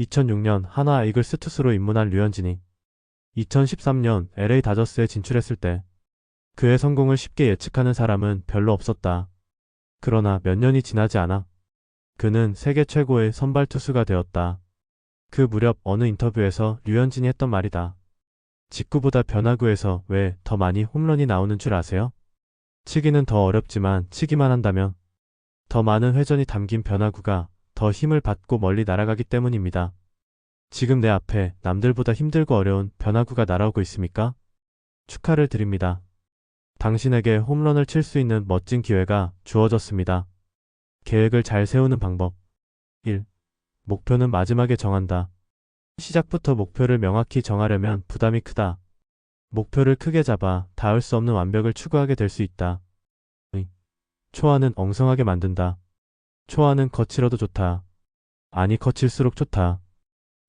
2006년 한화 이글스 투수로 입문한 류현진이 2013년 LA 다저스에 진출했을 때 그의 성공을 쉽게 예측하는 사람은 별로 없었다. 그러나 몇 년이 지나지 않아 그는 세계 최고의 선발 투수가 되었다. 그 무렵 어느 인터뷰에서 류현진이 했던 말이다. 직구보다 변화구에서 왜 더 많이 홈런이 나오는 줄 아세요? 치기는 더 어렵지만 치기만 한다면 더 많은 회전이 담긴 변화구가 더 힘을 받고 멀리 날아가기 때문입니다. 지금 내 앞에 남들보다 힘들고 어려운 변화구가 날아오고 있습니까? 축하를 드립니다. 당신에게 홈런을 칠 수 있는 멋진 기회가 주어졌습니다. 계획을 잘 세우는 방법. 1. 목표는 마지막에 정한다. 시작부터 목표를 명확히 정하려면 부담이 크다. 목표를 크게 잡아 닿을 수 없는 완벽을 추구하게 될 수 있다. 2. 초안은 엉성하게 만든다. 초안은 거칠어도 좋다. 아니 거칠수록 좋다.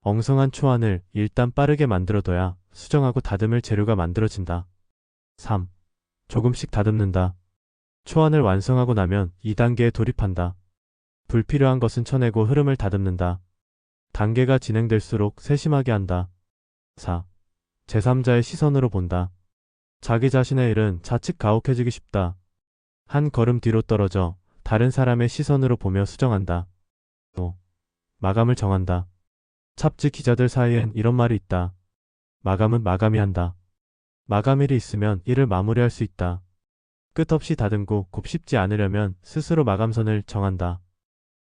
엉성한 초안을 일단 빠르게 만들어둬야 수정하고 다듬을 재료가 만들어진다. 3. 조금씩 다듬는다. 초안을 완성하고 나면 2단계에 돌입한다. 불필요한 것은 쳐내고 흐름을 다듬는다. 단계가 진행될수록 세심하게 한다. 4. 제3자의 시선으로 본다. 자기 자신의 일은 자칫 가혹해지기 쉽다. 한 걸음 뒤로 떨어져 다른 사람의 시선으로 보며 수정한다. 5. 마감을 정한다. 찹지 기자들 사이엔 이런 말이 있다. 마감은 마감이 한다. 마감일이 있으면 일을 마무리할 수 있다. 끝없이 다듬고 곱씹지 않으려면 스스로 마감선을 정한다.